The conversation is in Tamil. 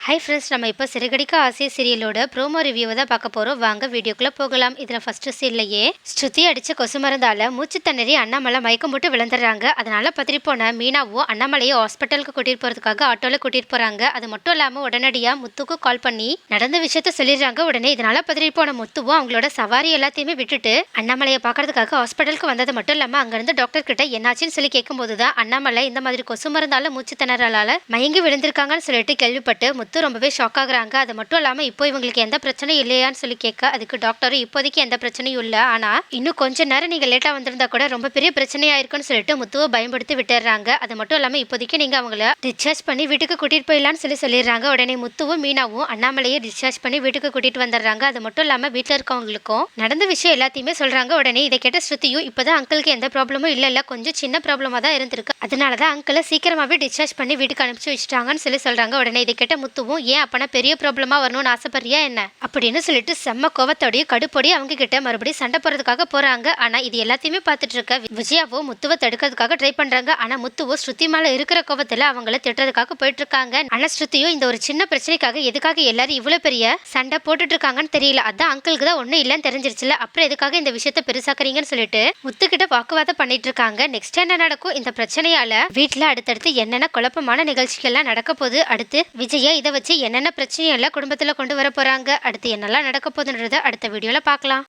ஹை ஃப்ரெண்ட்ஸ் நம்ம இப்போ சிறுகடிக்க ஆசை சீரியலோட ப்ரோமோ ரிவ்யூவை தான் பார்க்க போகிறோம் வாங்க வீடியோக்குள்ளே போகலாம். இதில் ஃபஸ்ட்டு சீன்லையே ஸ்ருதி அடித்த கொசு மருந்தால் மூச்சு தண்ணறி அண்ணாமலை மயக்கம் போட்டு விழுந்துடுறாங்க. அதனால் பத்திரி போன மீனாவும் அண்ணாமலையை ஹாஸ்பிட்டலுக்கு கூட்டிகிட்டு போகிறதுக்காக ஆட்டோவில் கூட்டிகிட்டு போகிறாங்க அது மட்டும் இல்லாமல் உடனடியாக முத்துக்கு கால் பண்ணி நடந்த விஷயத்த சொல்லிடுறாங்க. உடனே இதனால் பத்திரி போன முத்துவும் அவங்களோட சவாரி எல்லாத்தையுமே விட்டுட்டு அண்ணாமலையை பார்க்கறதுக்காக ஹாஸ்பிட்டலுக்கு வந்தது மட்டும் இல்லாமல் அங்கேருந்து டாக்டர் கிட்ட என்னாச்சுன்னு சொல்லி கேட்கும்போது தான் அண்ணாமலை இந்த மாதிரி கொசு மருந்தால் மூச்சு திணறலால் மயங்கி விழுந்திருக்காங்கன்னு சொல்லிட்டு கேள்விப்பட்டு முத்து ரொம்பவே ஷாக் ஆகுறாங்க. அது மட்டும் இல்லாமல் இப்போ இவங்களுக்கு எந்த பிரச்சனையும் இல்லையான்னு சொல்லி கேட்க அதுக்கு டாக்டரும் இப்போதைக்கு எந்த பிரச்சனையும் இல்லை. ஆனால் இன்னும் கொஞ்ச நேரம் நீங்கள் லேட்டாக வந்திருந்தா கூட ரொம்ப பெரிய பிரச்சனையாக இருக்குன்னு சொல்லிட்டு முத்துவை பயன்படுத்தி விட்டுறாங்க. அது மட்டும் இல்லாமல் இப்போதைக்கு நீங்கள் அவங்கள டிஸ்சார்ஜ் பண்ணி வீட்டுக்கு கூட்டிகிட்டு போயிடலான்னு சொல்லி சொல்லிடுறாங்க. உடனே முத்துவும் மீனாவும் அண்ணாமலையை டிஸ்சார்ஜ் பண்ணி வீட்டுக்கு கூட்டிகிட்டு வந்துடுறாங்க. அது மட்டும் இல்லாமல் வீட்டில் இருக்கவங்களுக்கும் நடந்த விஷயம் எல்லாத்தையுமே சொல்கிறாங்க உடனே இதை கேட்ட ஸ்ருதியும் இப்போதான் அங்கிளுக்கு எந்த ப்ராப்ளமும் இல்லை இல்லை கொஞ்சம் சின்ன ப்ராப்ளமாக தான் இருந்திருக்கு. அதனால தான் அங்கிளை சீக்கிரமாகவே டிஸ்சார்ஜ் பண்ணி வீட்டுக்கு அனுப்பிச்சு வச்சுட்டாங்கன்னு சொல்லி சொல்கிறாங்க உடனே இதை கேட்ட பார்த்துவும் ஏன் அப்பனா பெரிய ப்ராப்ளமாக வரணும்னு ஆசைப்படுறியா என்ன? அப்படின்னு சொல்லிட்டு செம்ம கோவத்தோடய கடுப்போடையும் அவங்க கிட்ட மறுபடியும் சண்டை போடுறதுக்காக போகிறாங்க ஆனால் இது எல்லாத்தையுமே பார்த்துட்டு இருக்க விஜயாவோ முத்துவை தடுக்கிறதுக்காக ட்ரை பண்ணுறாங்க ஆனால் முத்துவோ ஸ்ருதி மேலே இருக்கிற கோவத்தில் அவங்கள திட்டுறதுக்காக போயிட்டு இருக்காங்க. ஆனால் ஸ்ருதியும் இந்த ஒரு சின்ன பிரச்சனைக்காக எதுக்காக எல்லாரும் இவ்வளோ பெரிய சண்டை போட்டுட்டு இருக்காங்கன்னு தெரியல. அதான் அங்கிளுக்கு தான் ஒன்றும் இல்லைன்னு தெரிஞ்சிருச்சுல. அப்புறம் எதுக்காக இந்த விஷயத்த பெருசாக்குறீங்கன்னு சொல்லிட்டு முத்துக்கிட்ட வாக்குவாதம் பண்ணிட்டு இருக்காங்க. நெக்ஸ்ட் என்ன நடக்கும்? இந்த பிரச்சனையால வீட்டில் அடுத்தடுத்து என்னென்ன குழப்பமான நிகழ்ச்சிகள்லாம் நடக்க போகுது? அடுத்து விஜயா இதை வச்சு என்னென்ன பிரச்சனையெல்லாம் குடும்பத்தில் கொண்டு வர போறாங்க அடுத்து என்னெல்லாம் நடக்க போகுதுன்றத அடுத்த வீடியோவில் பார்க்கலாம்.